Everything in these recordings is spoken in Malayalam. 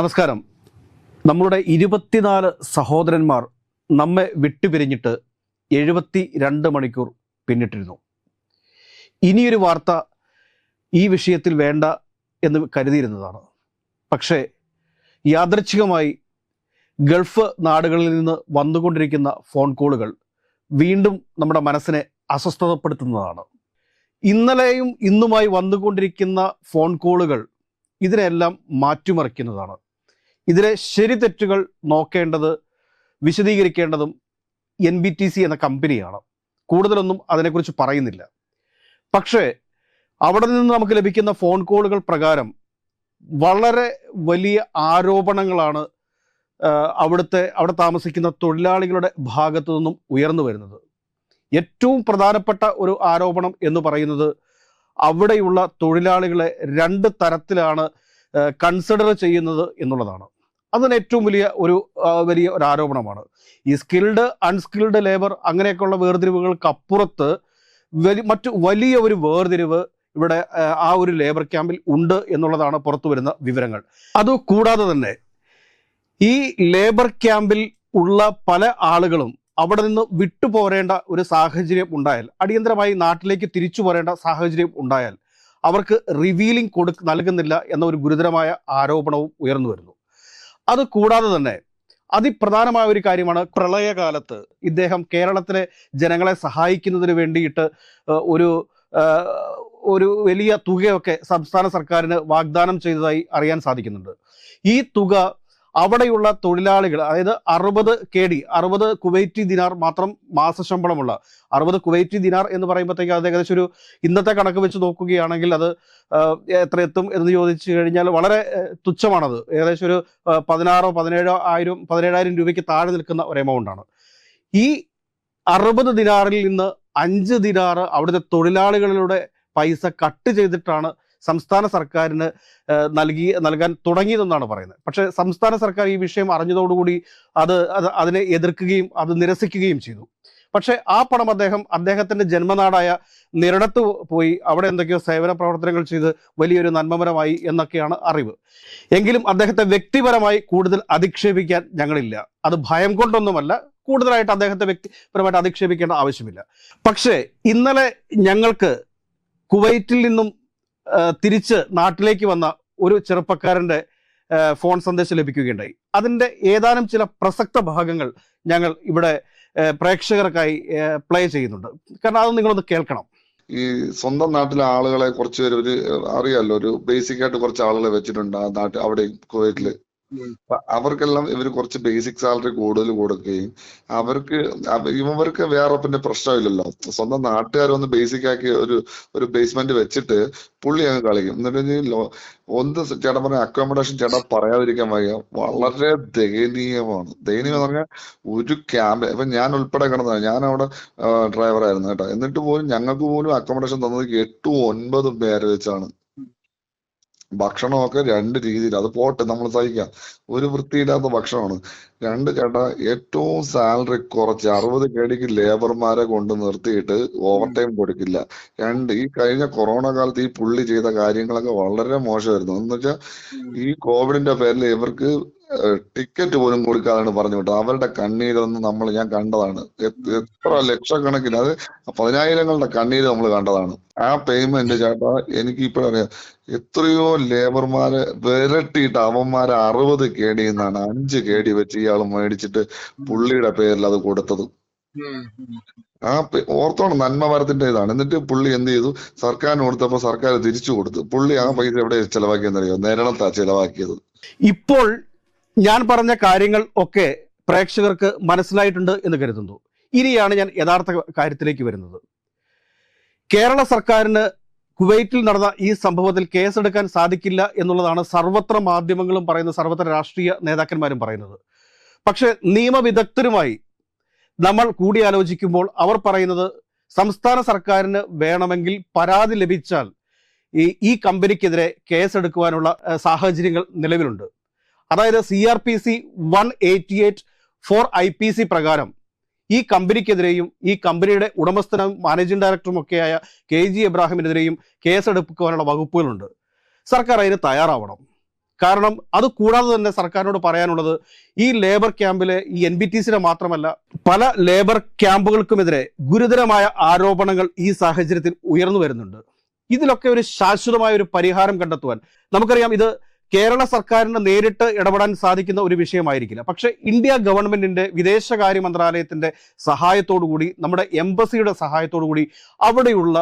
നമസ്കാരം. നമ്മളുടെ ഇരുപത്തിനാല് സഹോദരന്മാർ നമ്മെ വിട്ടുപിരിഞ്ഞിട്ട് എഴുപത്തി രണ്ട് മണിക്കൂർ പിന്നിട്ടിരുന്നു. ഇനിയൊരു വാർത്ത ഈ വിഷയത്തിൽ വേണ്ട എന്ന് കരുതിയിരുന്നതാണ്. പക്ഷേ യാദൃച്ഛികമായി ഗൾഫ് നാടുകളിൽ നിന്ന് വന്നുകൊണ്ടിരിക്കുന്ന ഫോൺ കോളുകൾ വീണ്ടും നമ്മുടെ മനസ്സിനെ അസ്വസ്ഥതപ്പെടുത്തുന്നതാണ്. ഇന്നലെയും ഇന്നുമായി വന്നുകൊണ്ടിരിക്കുന്ന ഫോൺ കോളുകൾ ഇതിനെല്ലാം മാറ്റിമറിക്കുന്നതാണ്. ഇതിലെ ശരി തെറ്റുകൾ നോക്കേണ്ടത് വിശദീകരിക്കേണ്ടതും എൻ ബി ടി സി എന്ന കമ്പനിയാണ്. കൂടുതലൊന്നും അതിനെക്കുറിച്ച് പറയുന്നില്ല. പക്ഷേ അവിടെ നിന്ന് നമുക്ക് ലഭിക്കുന്ന ഫോൺ കോളുകൾ പ്രകാരം വളരെ വലിയ ആരോപണങ്ങളാണ് അവിടുത്തെ അവിടെ താമസിക്കുന്ന തൊഴിലാളികളുടെ ഭാഗത്തു നിന്നും ഉയർന്നു വരുന്നത്. ഏറ്റവും പ്രധാനപ്പെട്ട ഒരു ആരോപണം എന്ന് പറയുന്നത് അവിടെയുള്ള തൊഴിലാളികളെ രണ്ട് തരത്തിലാണ് കൺസിഡർ ചെയ്യുന്നത് എന്നുള്ളതാണ്. അതിന് ഏറ്റവും വലിയ ഒരു വലിയ ഒരു ആരോപണമാണ്. ഈ സ്കിൽഡ് അൺസ്കിൽഡ് ലേബർ അങ്ങനെയൊക്കെയുള്ള വേർതിരിവുകൾക്ക് അപ്പുറത്ത് വലി മറ്റു വലിയ ഒരു വേർതിരിവ് ഇവിടെ ആ ഒരു ലേബർ ക്യാമ്പിൽ ഉണ്ട് എന്നുള്ളതാണ് പുറത്തു വരുന്ന വിവരങ്ങൾ. അത് കൂടാതെ തന്നെ ഈ ലേബർ ക്യാമ്പിൽ ഉള്ള പല ആളുകളും അവിടെ നിന്ന് വിട്ടുപോരേണ്ട ഒരു സാഹചര്യം ഉണ്ടായാൽ അടിയന്തരമായി നാട്ടിലേക്ക് തിരിച്ചു പോരേണ്ട സാഹചര്യം ഉണ്ടായാൽ അവർക്ക് റിവീലിംഗ് കൊടു നൽകുന്നില്ല എന്ന ഒരു ഗുരുതരമായ ആരോപണവും ഉയർന്നു വരുന്നു. അത് കൂടാതെ തന്നെ അതിപ്രധാനമായ ഒരു കാര്യമാണ് പ്രളയകാലത്ത് ഇദ്ദേഹം കേരളത്തിലെ ജനങ്ങളെ സഹായിക്കുന്നതിന് വേണ്ടിയിട്ട് ഒരു ഒരു വലിയ തുകയൊക്കെ സംസ്ഥാന സർക്കാരിന് വാഗ്ദാനം ചെയ്തതായി അറിയാൻ സാധിക്കുന്നുണ്ട്. ഈ തുക അവിടെയുള്ള തൊഴിലാളികൾ അതായത് അറുപത് കെ ഡി അറുപത് കുവൈറ്റി ദിനാർ മാത്രം മാസ ശമ്പളമുള്ള അറുപത് കുവൈറ്റി ദിനാർ എന്ന് പറയുമ്പോഴത്തേക്ക് അത് ഏകദേശം ഒരു ഇന്നത്തെ കണക്ക് വെച്ച് നോക്കുകയാണെങ്കിൽ അത് എത്ര എത്തും എന്ന് ചോദിച്ചു കഴിഞ്ഞാൽ വളരെ തുച്ഛമാണത്. ഏകദേശം ഒരു പതിനാറോ പതിനേഴോ ആയിരം പതിനേഴായിരം രൂപയ്ക്ക് താഴെ നിൽക്കുന്ന ഒരു എമൗണ്ടാണ് ഈ അറുപത് ദിനാറിൽ നിന്ന് അഞ്ച് ദിനാറ് അവിടുത്തെ തൊഴിലാളികളുടെ പൈസ കട്ട് ചെയ്തിട്ടാണ് സംസ്ഥാന സർക്കാരിന് നൽകി നൽകാൻ തുടങ്ങിയതെന്നാണ് പറയുന്നത്. പക്ഷേ സംസ്ഥാന സർക്കാർ ഈ വിഷയം അറിഞ്ഞതോടുകൂടി അത് അത് അതിനെ എതിർക്കുകയും അത് നിരസിക്കുകയും ചെയ്തു. പക്ഷേ ആ പണം അദ്ദേഹം അദ്ദേഹത്തിന്റെ ജന്മനാടായ നിരടത്ത് പോയി അവിടെ എന്തൊക്കെയോ സേവന പ്രവർത്തനങ്ങൾ ചെയ്ത് വലിയൊരു നന്മമരമായി എന്നൊക്കെയാണ് അറിവ്. എങ്കിലും അദ്ദേഹത്തെ വ്യക്തിപരമായി കൂടുതൽ അധിക്ഷേപിക്കാൻ ഞങ്ങളില്ല. അത് ഭയം കൊണ്ടൊന്നുമല്ല. കൂടുതലായിട്ട് അദ്ദേഹത്തെ വ്യക്തിപരമായിട്ട് അധിക്ഷേപിക്കേണ്ട ആവശ്യമില്ല. പക്ഷേ ഇന്നലെ ഞങ്ങൾക്ക് കുവൈറ്റിൽ നിന്നും തിരിച്ച് നാട്ടിലേക്ക് വന്ന ഒരു ചെറുപ്പക്കാരന്റെ ഫോൺ സന്ദേശം ലഭിക്കുകയുണ്ടായി. അതിന്റെ ഏതാനും ചില പ്രസക്ത ഭാഗങ്ങൾ ഞങ്ങൾ ഇവിടെ പ്രേക്ഷകർക്കായി പ്ലേ ചെയ്യുന്നുണ്ട്. കാരണം അത് നിങ്ങളൊന്ന് കേൾക്കണം. ഈ സ്വന്തം നാട്ടിലെ ആളുകളെ കുറച്ച് പേര് ഒരു അറിയാലോ ഒരു ബേസിക് ആയിട്ട് കുറച്ച് ആളുകളെ വെച്ചിട്ടുണ്ട് ആ നാട്ടിൽ അവിടെ കുവൈറ്റിൽ. അവർക്കെല്ലാം ഇവർ കുറച്ച് ബേസിക് സാലറി കൂടുതൽ കൊടുക്കുകയും അവർക്ക് ഇവർക്ക് വേറെ പിന്നെ പ്രശ്നമില്ലല്ലോ. സ്വന്തം നാട്ടുകാർ ഒന്ന് ബേസിക് ആക്കി ഒരു ഒരു ബേസ്മെന്റ് വെച്ചിട്ട് പുള്ളി അങ്ങ് കളിക്കും. എന്നിട്ട് ഒന്ന് ചേട്ടൻ പറഞ്ഞ അക്കോമഡേഷൻ ചേട്ടൻ പറയാതിരിക്കാൻ വയ്യ. വളരെ ദയനീയമാണ്. ദയനീയം എന്ന് പറഞ്ഞാൽ ഒരു ക്യാമ്പ് ഇപ്പൊ ഞാൻ ഉൾപ്പെടെ കിടന്നതാണ് ഞാൻ അവിടെ ഡ്രൈവറായിരുന്നു കേട്ടോ. എന്നിട്ട് പോലും ഞങ്ങൾക്ക് പോലും അക്കോമഡേഷൻ തന്നത് എട്ടും ഒൻപതും പേര് വെച്ചാണ്. ഭക്ഷണമൊക്കെ രണ്ട് രീതിയിൽ അത് പോട്ടെ നമ്മൾ സഹിക്കാം. ഒരു വൃത്തിയില്ലാത്ത ഭക്ഷണമാണ്. രണ്ട് ചേട്ടാ ഏറ്റവും സാലറി കുറച്ച് അറുപത് കേടിക്ക് ലേബർമാരെ കൊണ്ട് നിർത്തിയിട്ട് ഓവർ ടൈം കൊടുക്കില്ല. രണ്ട് ഈ കഴിഞ്ഞ കൊറോണ കാലത്ത് ഈ പുള്ളി ചെയ്ത കാര്യങ്ങളൊക്കെ വളരെ മോശമായിരുന്നു. എന്ന് വെച്ചാൽ ഈ കോവിഡിന്റെ പേരിൽ ഇവർക്ക് ടിക്കറ്റ് പോലും കൊടുക്കാതാണ് പറഞ്ഞു വിട്ടത് അവരുടെ കണ്ണീരൊന്നും നമ്മൾ ഞാൻ കണ്ടതാണ്. എത്ര ലക്ഷക്കണക്കിന് അത് പതിനായിരങ്ങളുടെ കണ്ണീര് നമ്മൾ കണ്ടതാണ്. ആ പേയ്മെന്റ് ചേട്ടാ എനിക്ക് ഇപ്പോഴറിയാം. എത്രയോ ലേബർമാരെ വിരട്ടിയിട്ട് അവന്മാരെ അറുപത് കെ ഡി എന്നാണ് അഞ്ച് കെ ഡി വെച്ച് ഇയാൾ മേടിച്ചിട്ട് പുള്ളിയുടെ പേരിൽ അത് കൊടുത്തത്. ആ ഓർത്തോണം ഓർത്തോണം നന്മമരത്തിന്റെ ഇതാണ്. എന്നിട്ട് പുള്ളി എന്ത് ചെയ്തു? സർക്കാരിന് കൊടുത്തപ്പോ സർക്കാർ തിരിച്ചു കൊടുത്തു. പുള്ളി ആ പൈസ എവിടെ ചെലവാക്കിയെന്നറിയോ? നേരണത്താ ചെലവാക്കിയത്. ഇപ്പോൾ ഞാൻ പറഞ്ഞ കാര്യങ്ങൾ ഒക്കെ പ്രേക്ഷകർക്ക് മനസ്സിലായിട്ടുണ്ട് എന്ന് കരുതുന്നു. ഇനിയാണ് ഞാൻ യഥാർത്ഥ കാര്യത്തിലേക്ക് വരുന്നത്. കേരള സർക്കാരിന് കുവൈറ്റിൽ നടന്ന ഈ സംഭവത്തിൽ കേസെടുക്കാൻ സാധിക്കില്ല എന്നുള്ളതാണ് സർവത്ര മാധ്യമങ്ങളും പറയുന്നത് സർവത്ര രാഷ്ട്രീയ നേതാക്കന്മാരും പറയുന്നത്. പക്ഷെ നിയമവിദഗ്ധരുമായി നമ്മൾ കൂടിയാലോചിക്കുമ്പോൾ അവർ പറയുന്നത് സംസ്ഥാന സർക്കാരിന് വേണമെങ്കിൽ പരാതി ലഭിച്ചാൽ ഈ ഈ കമ്പനിക്കെതിരെ കേസെടുക്കുവാനുള്ള സാഹചര്യങ്ങൾ നിലവിലുണ്ട്. അതായത് C R P C one eighty eight four I P C പ്രകാരം ഈ കമ്പനിക്കെതിരെയും ഈ കമ്പനിയുടെ ഉടമസ്ഥനും മാനേജിംഗ് ഡയറക്ടറും ഒക്കെയായ കെ ജി എബ്രാഹിമിനെതിരെയും കേസെടുക്കുവാനുള്ള വകുപ്പുകളുണ്ട്. സർക്കാർ അതിന് തയ്യാറാവണം. കാരണം അത് കൂടാതെ തന്നെ സർക്കാരിനോട് പറയാനുള്ളത് ഈ ലേബർ ക്യാമ്പിലെ ഈ എൻ ബി ടി സിയുടെ മാത്രമല്ല പല ലേബർ ക്യാമ്പുകൾക്കുമെതിരെ ഗുരുതരമായ ആരോപണങ്ങൾ ഈ സാഹചര്യത്തിൽ ഉയർന്നു വരുന്നുണ്ട്. ഇതിലൊക്കെ ഒരു ശാശ്വതമായ ഒരു പരിഹാരം കണ്ടെത്തുവാൻ നമുക്കറിയാം ഇത് കേരള സർക്കാരിന് നേരിട്ട് ഇടപെടാൻ സാധിക്കുന്ന ഒരു വിഷയമായിരിക്കില്ല. പക്ഷേ ഇന്ത്യ ഗവൺമെന്റിന്റെ വിദേശകാര്യ മന്ത്രാലയത്തിന്റെ സഹായത്തോടു കൂടി നമ്മുടെ എംബസിയുടെ സഹായത്തോടു കൂടി അവിടെയുള്ള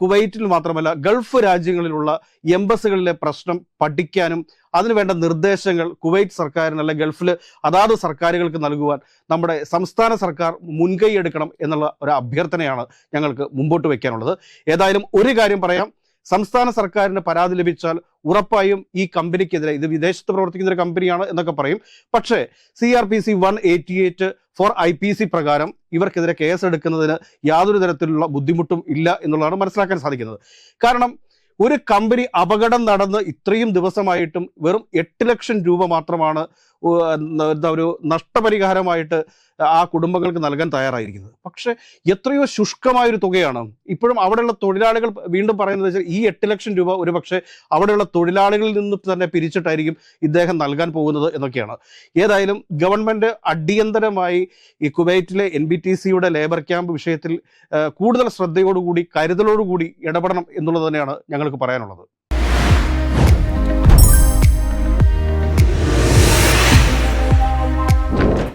കുവൈറ്റിൽ മാത്രമല്ല ഗൾഫ് രാജ്യങ്ങളിലുള്ള എംബസികളിലെ പ്രശ്നം പഠിക്കാനും അതിനുവേണ്ട നിർദ്ദേശങ്ങൾ കുവൈറ്റ് സർക്കാരിന് അല്ലെ ഗൾഫിൽ അതാത് സർക്കാരുകൾക്ക് നൽകുവാൻ നമ്മുടെ സംസ്ഥാന സർക്കാർ മുൻകൈ എടുക്കണം എന്നുള്ള ഒരു അഭ്യർത്ഥനയാണ് ഞങ്ങൾക്ക് മുമ്പോട്ട് വയ്ക്കാനുള്ളത് ഏതായാലും ഒരു കാര്യം പറയാം. സംസ്ഥാന സർക്കാരിന് പരാതി ലഭിച്ചാൽ ഉറപ്പായും ഈ കമ്പനിക്കെതിരെ ഇത് വിദേശത്ത് പ്രവർത്തിക്കുന്ന ഒരു കമ്പനിയാണ് എന്നൊക്കെ പറയും. പക്ഷേ C R P C one eighty eight four I P C പ്രകാരം ഇവർക്കെതിരെ കേസ് എടുക്കുന്നതിന് യാതൊരു തരത്തിലുള്ള ബുദ്ധിമുട്ടും ഇല്ല എന്നുള്ളതാണ് മനസ്സിലാക്കാൻ സാധിക്കുന്നത്. കാരണം ഒരു കമ്പനി അപകടം നടന്ന് ഇത്രയും ദിവസമായിട്ടും വെറും എട്ട് ലക്ഷം രൂപ മാത്രമാണ് എന്താ ഒരു നഷ്ടപരിഹാരമായിട്ട് ആ കുടുംബങ്ങൾക്ക് നൽകാൻ തയ്യാറായിരിക്കുന്നത്. പക്ഷെ എത്രയോ ശുഷ്കമായൊരു തുകയാണ്. ഇപ്പോഴും അവിടെയുള്ള തൊഴിലാളികൾ വീണ്ടും പറയുന്നത് വെച്ചാൽ ഈ എട്ട് ലക്ഷം രൂപ ഒരു പക്ഷേ അവിടെയുള്ള തൊഴിലാളികളിൽ നിന്ന് തന്നെ പിരിച്ചിട്ടായിരിക്കും ഇദ്ദേഹം നൽകാൻ പോകുന്നത് എന്നൊക്കെയാണ്. ഏതായാലും ഗവൺമെന്റ് അടിയന്തരമായി ഈ കുവൈറ്റിലെ എൻ ബി ടി സിയുടെ ലേബർ ക്യാമ്പ് വിഷയത്തിൽ കൂടുതൽ ശ്രദ്ധയോടുകൂടി കരുതലോടുകൂടി ഇടപെടണം എന്നുള്ളത് തന്നെയാണ് ഞങ്ങൾക്ക് പറയാനുള്ളത്.